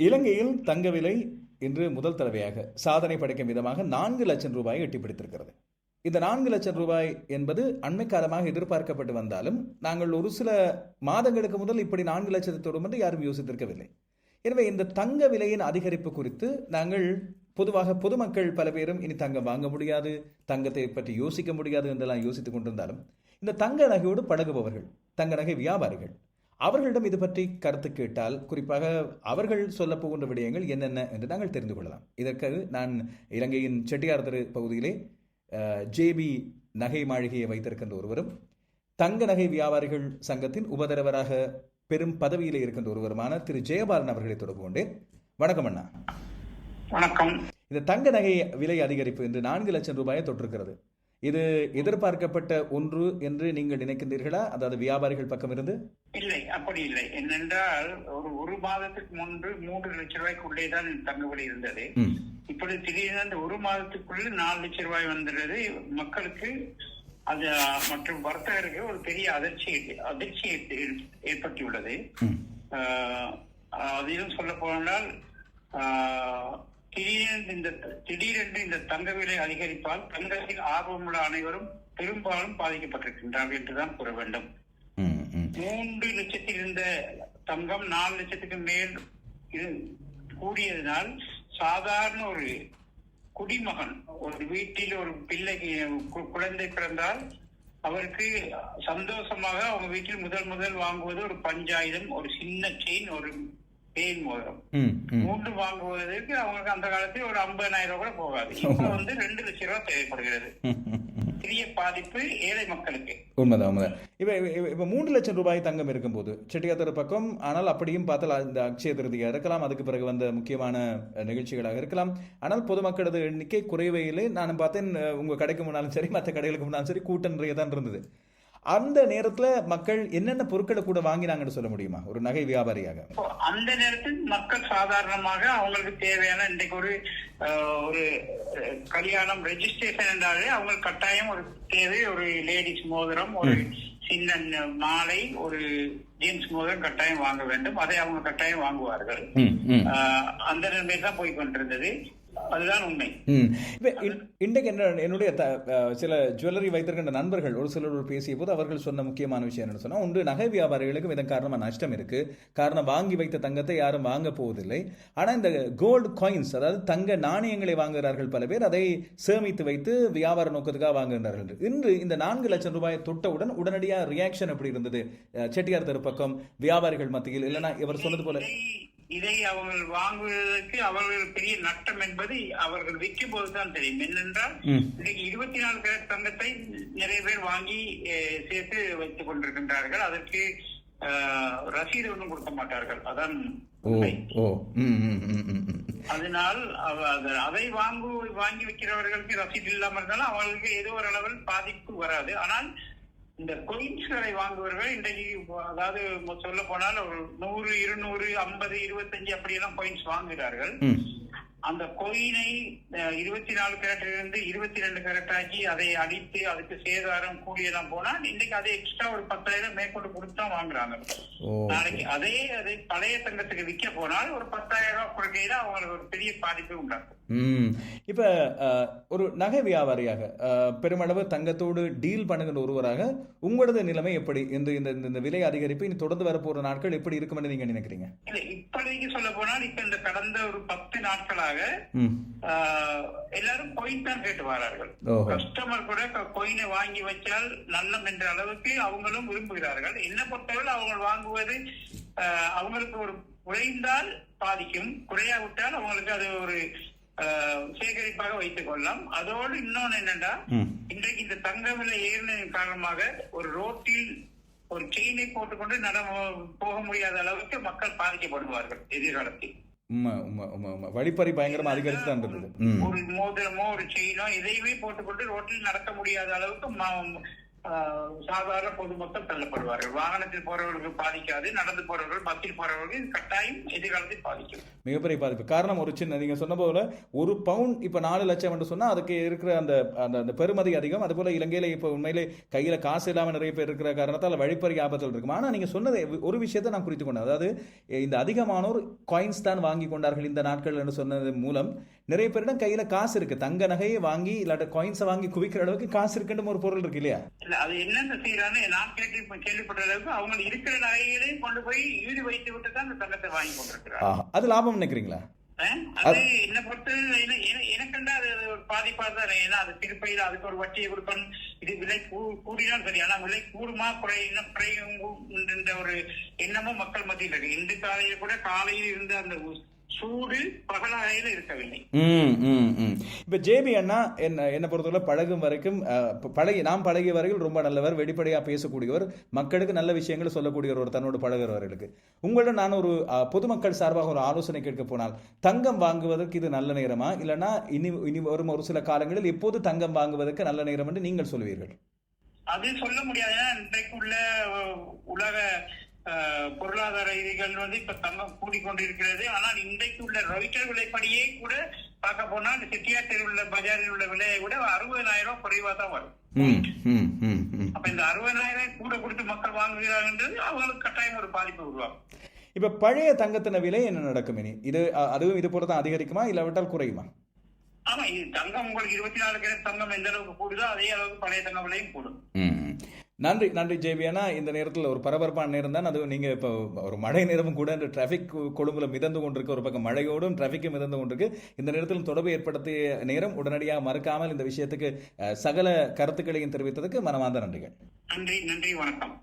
இலங்கையில் தங்க விலை இன்று முதல் தடவையாக சாதனை படைக்கும் விதமாக நான்கு லட்சம் ரூபாயை எட்டி பிடித்திருக்கிறது இந்த நான்கு லட்சம் ரூபாய் என்பது அண்மை காலமாக எதிர்பார்க்கப்பட்டு வந்தாலும் நாங்கள் ஒரு சில மாதங்களுக்கு முதல் இப்படி நான்கு லட்சத்தை தொடும் என்று யாரும் யோசித்திருக்கவில்லை. எனவே இந்த தங்க விலையின் அதிகரிப்பு குறித்து நாங்கள் பொதுவாக பொதுமக்கள் பல பேரும் இனி தங்கம் வாங்க முடியாது தங்கத்தை பற்றி யோசிக்க முடியாது என்றெல்லாம் யோசித்துக் கொண்டிருந்தாலும் இந்த தங்க நகையோடு பழகுபவர்கள் தங்க நகை வியாபாரிகள் அவர்களிடம் இது பற்றி கருத்து கேட்டால் குறிப்பாக அவர்கள் சொல்லப் போகின்ற விடயங்கள் என்னென்ன என்று நாங்கள் தெரிந்து கொள்ளலாம். இதற்கு நான் இலங்கையின் செட்டியார் தெரு பகுதியிலே ஜேபி நகை மாளிகையை வைத்திருக்கின்ற ஒருவரும் தங்க நகை வியாபாரிகள் சங்கத்தின் உபதலைவராக பெரும் பதவியிலே இருக்கின்ற ஒருவருமான திரு ஜெயபாலன் அவர்களை தொடர்பு கொண்டேன். வணக்கம் அண்ணா. வணக்கம். இந்த தங்க நகை விலை அதிகரிப்பு என்று நான்கு லட்சம் ரூபாயை தொற்றிருக்கிறது. இது எதிர்பார்க்கப்பட்ட ஒன்று என்று நீங்கள் நினைக்கின்றீர்களா? அதாவது வியாபாரிகள் பக்கம் இருந்து இல்லை அப்படி இல்லை. என்னென்றால் ஒரு ஒரு மாதத்துக்கு முன்பு மூன்று லட்சம் ரூபாய்க்குள்ளே தான் விலை இருந்தது. இப்படி திடீர்னு அந்த ஒரு மாதத்துக்குள்ள நாலு லட்சம் ரூபாய் வந்துடுறது மக்களுக்கு அது மற்றும் வர்த்தகருக்கு ஒரு பெரிய அதிர்ச்சி அதிர்ச்சி ஏற்ப- ஏற்பட்டுள்ளது. அதிலும் சொல்ல போனால் ஆஹ் திடீரென்று இந்த திடீரென்று இந்த தங்க விலை அதிகரிப்பால் தங்கத்தில் ஆர்வமுள்ள அனைவரும் பெரும்பாலும் பாதிக்கப்பட்டிருக்கின்றார்கள் என்றுதான் கூற வேண்டும். மூன்று லட்சத்தில் இருந்த தங்கம் நாலு லட்சத்துக்கு மேல் கூடியதனால் சாதாரண ஒரு குடிமகன் ஒரு வீட்டில் ஒரு பிள்ளைக்கு கு- குழந்தை பிறந்தால் அவருக்கு சந்தோஷமாக அவங்க வீட்டில் முதல் முதல் வாங்குவது ஒரு பஞ்சாயுதம் ஒரு சின்ன செயின் ஒரு பேன் மோதிரம். மூன்று வாங்குவதற்கு அவங்களுக்கு அந்த காலத்தில் ஒரு ஐம்பதாயிரம் ரூபாய் கூட போகாது. இப்ப வந்து ரெண்டு லட்சம் ரூபாய் தேவைப்படுகிறது. பெரிய பாதிப்பு ஏழை மக்களுக்கு. உண்மைதான் உண்மைதான். இப்ப இப்ப- மூன்று லட்சம் ரூபாய் தங்கம் இருக்கும்போது செட்டியாத்தர் பக்கம் ஆனால் அப்படியும் பார்த்தால் இந்த அக்ஷய திருதியா இருக்கலாம். அதுக்கு பிறகு வந்த முக்கியமான நிகழ்ச்சிகளாக இருக்கலாம். ஆனால் பொதுமக்களது எண்ணிக்கை குறைவே இல்லை நானும் பார்த்தேன் உங்க கடைக்கு முன்னாலும் சரி மற்ற கடைகளுக்கு முன்னாலும் சரி கூட்டம் நிறைய தான் இருந்தது. அந்த நேரத்துல மக்கள் என்னென்ன பொருட்களை கூட வாங்கினாங்கன்னு சொல்ல முடியுமா? ஒரு நகை வியாபாரியாக. அந்த நேரத்தில் மக்கள் சாதாரணமாக அவங்களுக்கு தேவையான இன்றைக்கு ஒரு ஒரு கல்யாணம் ரெஜிஸ்ட்ரேஷன் என்றாலே அவங்களுக்கு கட்டாயம் ஒரு தேவை ஒரு லேடிஸ் மோதிரம் ஒரு சின்ன மாலை ஒரு ஜீன்ஸ் மோதிரம் கட்டாயம் வாங்க வேண்டும். அதை அவங்க கட்டாயம் வாங்குவார்கள். அந்த நிலைமை தான் போய் கொண்டிருந்தது. அதுதான் உண்மை. இன்றைக்கு என்ன என்னுடைய சில ஜுவல்லரி வைத்திருக்கின்ற நண்பர்கள் ஒரு சிலரோடு பேசிய போது அவர்கள் சொன்ன முக்கியமான விஷயம் என்ன சொன்னா ஒன்று நகை வியாபாரிகளுக்கும் இதன் காரணமா நஷ்டம் இருக்கு. காரணம் வாங்கி வைத்த தங்கத்தை யாரும் வாங்க போவதில்லை. ஆனா இந்த கோல்டு காயின்ஸ் அதாவது தங்க நாணயங்களை வாங்குகிறார்கள் பல பேர் அதை சேமித்து வைத்து வியாபார நோக்கத்துக்காக வாங்குகிறார்கள். இன்று இந்த நான்கு லட்சம் ரூபாயை தொட்டவுடன் உடனடியா ரியாக்ஷன் எப்படி இருந்தது? அஹ் செட்டியார் தெரு பக்கம் வியாபாரிகள் மத்தியில் இல்லைன்னா இவர் சொன்னது போல இதை அவர்கள் வாங்குவதற்கு அவர்கள் பெரிய நட்டம் என்பது அவர்கள் விற்கும் போதுதான் தெரியும். என்னென்றால் ம். இன்னைக்கு இருபத்தி நாலு கேரட் தங்கத்தை நிறைய பேர் வாங்கி சேர்த்து வைத்துக் கொண்டிருக்கின்றார்கள். அதற்கு ரசீது ஒன்றும் கொடுக்க மாட்டார்கள். அதான் அதனால் அதை வாங்கு வாங்கி வைக்கிறவர்களுக்கு ரசீது இல்லாமல் இருந்தாலும் அவர்களுக்கு ஏதோ ஒரு அளவில் பாதிப்பு வராது. ஆனால் இந்த கொயின்ஸ்களை வாங்குபவர்கள் இன்றைக்கு அதாவது சொல்ல போனால் ஒரு நூறு இருநூறு ஐம்பது இருபத்தஞ்சு அப்படியெல்லாம் கொயின்ஸ் வாங்குகிறார்கள். அந்த கொயினை இருபத்தி நாலு கேரட்டில் இருந்து இருபத்தி ரெண்டு கேரட் ஆக்கி அதை அடித்து அதுக்கு சேதாரம் கூடியெல்லாம் போனா இன்னைக்கு அதை எக்ஸ்ட்ரா ஒரு பத்தாயிரம் மேற்கொண்டு கொடுத்து வாங்குறாங்க. நாளைக்கு அதே அதை பழைய தங்கத்துக்கு விற்க போனால் ஒரு பத்தாயிரம் ரூபாய் கொடுக்கையில அவங்களுக்கு ஒரு பெரிய பாதிப்பு உண்டாகும். இப்ப ஒரு நகை வியாபாரியாக பெருமளவு தங்கத்தோடு டீல் பண்ணுகின்ற ஒருவராக உங்களது நிலைமை எப்படி? இந்த இந்த இந்த- இந்த விலை அதிகரிப்பு இனி தொடர்ந்து வரப்போற நாட்கள் எப்படி இருக்கும்னு நீங்க நினைக்கிறீங்க? இல்ல இப்போதைக்கு சொல்ல போனால் இப்ப இந்த கடந்த ஒரு பத்து நாட்களாக ஆஹ், எல்லாரும் கொயின் தான் கேட்டு வரார்கள் கஸ்டமர் கூட கொயினை வாங்கி வச்சால் நல்லம் என்ற அளவுக்கு அவங்களும் விரும்புகிறார்கள். என்ன பொறுத்தவரை அவங்க வாங்குவது அவங்களுக்கு ஒரு குறைந்தால் பாதிக்கும். குறையாவிட்டால் அவங்களுக்கு அது ஒரு சேகரிப்பாக வைத்துக் கொள்ளலாம். அதோடு இன்னொன்னு என்னன்னா இன்றைக்கு இந்த தங்க விலை ஏறினதன் காரணமாக ஒரு ரோட்டில் ஒரு செயினை போட்டுக்கொண்டு நட போக முடியாத அளவுக்கு மக்கள் பாதிக்கப்படுவார்கள் எதிர்காலத்தில். உண்மை உண்மை உண்மை உண்மை வழிப்பறி பயங்கரமா அதிகரித்து தான் இருந்தது ஒரு மோதிரமோ ஒரு செயினோ எதையுமே போட்டுக்கொண்டு ரோட்டில் நடக்க முடியாத அளவுக்கு சாதாரண பொதுமக்கள் தள்ளப்படுவார்கள். வாகனத்தில் போறவர்களுக்கு பாதிக்காது நடந்து போறவர்கள் பஸ்ஸில் போறவர்களுக்கு இது கட்டாயம் எதிர்காலத்தில் பாதிக்கும். மிகப்பெரிய பாதிப்பு. காரணம் ஒரு சின்ன நீங்க சொன்ன போல ஒரு பவுன் இப்ப நாலு லட்சம் என்று சொன்னா அதுக்கு இருக்கிற அந்த அந்த பெருமதி அதிகம். அதுபோல இலங்கையில இப்ப உண்மையிலே கையில காசு இல்லாம நிறைய பேர் இருக்கிற காரணத்தால் வழிப்பறி ஆபத்தில் இருக்கும். ஆனா நீங்க சொன்னது ஒரு விஷயத்தை நான் குறித்து கொண்டேன். அதாவது இந்த அதிகமானோர் காயின்ஸ் தான் வாங்கி கொண்டார்கள் இந்த நாட்கள் என்று சொன்னது மூலம் நிறைய பேரிடம் கையில காசு இருக்கு. தங்க நகையை வாங்கி இல்லாட்ட காயின்ஸை வாங்கி குவிக்கிற அளவுக்கு காசு இருக்குன்னு ஒரு பொருள் இருக்கு இல்லையா? இல்ல அது என்னென்ன செய்யறான்னு நான் கேட்டு கேள்விப்பட்ட அளவுக்கு அவங்க இருக்கிற நகைகளையும் கொண்டு போய் ஈடு வைத்து விட்டு தான் அந்த தங்கத்தை வாங்கி கொண்டிருக்கிறார் ஆஹா. அது லாபம் நினைக்கிறீங்களா? அது என்ன பொறுத்து எனக்குண்டா அது ஒரு பாதிப்பா தான் ஏன்னா அது திருப்பையில அதுக்கு ஒரு வட்டியை கொடுக்கணும். இது விலை கூ- கூடினால் சரி ஆனா விலை கூடுமா குறையும் குறையும் என்ற ஒரு எண்ணமும் மக்கள் மத்தியில் இருக்கு. இன்று காலையில் கூட காலையில் இருந்த அந்த சூடு பகலாகையில இருக்கவில்லை. இப்போ ஜேபி அண்ணா என்ன என்னை பொறுத்தவரை பழகும் வரைக்கும் பழகி நாம் பழகிய வரைக்கும் ரொம்ப நல்லவர் வெளிப்படையாக பேசக்கூடியவர் மக்களுக்கு நல்ல விஷயங்களை சொல்லக்கூடியவர் ஒரு தன்னோடு பழகிறவர்களுக்கு. உங்களிடம் நான் ஒரு பொதுமக்கள் சார்பாக ஒரு ஆலோசனை கேட்க போனால் தங்கம் வாங்குவதற்கு இது நல்ல நேரமா? இல்லைன்னா இனி இனி வரும் ஒரு சில காலங்களில் எப்போது தங்கம் வாங்குவதற்கு நல்ல நேரம் என்று நீங்கள் சொல்வீர்கள்? அது சொல்ல முடியாது? ஏன்னா இன்றைக்கு உள்ள அஹ், உலக பொருளாதார ரீதிகள் வந்து இப்ப தங்கம் கூடிக்கொண்டிருக்கிறது. ஆனால் இன்றைக்கு உள்ள ரொயிட்டர் விலைப்படியே கூட பார்க்க போனால் செட்டியார் தெருவில் உள்ள பஜாரில் உள்ள விலையை விட அறுபதாயிரம் ரூபாய் குறைவா தான் வரும். அப்ப இந்த அறுபதாயிரம் கூட கொடுத்து மக்கள் வாங்குகிறாங்கன்றது அவங்களுக்கு கட்டாயம் ஒரு பாதிப்பு உருவாகும். இப்போ பழைய தங்கத்தின விலை என்ன நடக்கும் இனி? இது அதுவும் இது போல தான் அதிகரிக்குமா இல்லாவிட்டால் குறையுமா? ஆமா இது தங்கம் உங்களுக்கு இருபத்தி நாலு கேரட் தங்கம் எந்த அளவுக்கு கூடுதோ அதே அளவுக்கு பழைய தங்க விலையும் கூடும். நன்றி நன்றி நன்றி ஜேபியானா இந்த நேரத்தில் ஒரு பரபரப்பான நேரம் தான். அது நீங்கள் இப்போ ஒரு மழை நேரமும் கூட இந்த டிராஃபிக் கொழும்புல மிதந்து கொண்டிருக்கு. ஒரு பக்கம் மழையோடும் டிராஃபிக்கும் மிதந்து கொண்டிருக்கு. இந்த நேரத்தில் தொடர்பு ஏற்படுத்திய நேரம் உடனடியாக மறக்காமல் இந்த விஷயத்துக்கு சகல கருத்துக்களையும் தெரிவித்ததுக்கு மனமார்ந்த நன்றிகள். நன்றி நன்றி வணக்கம்.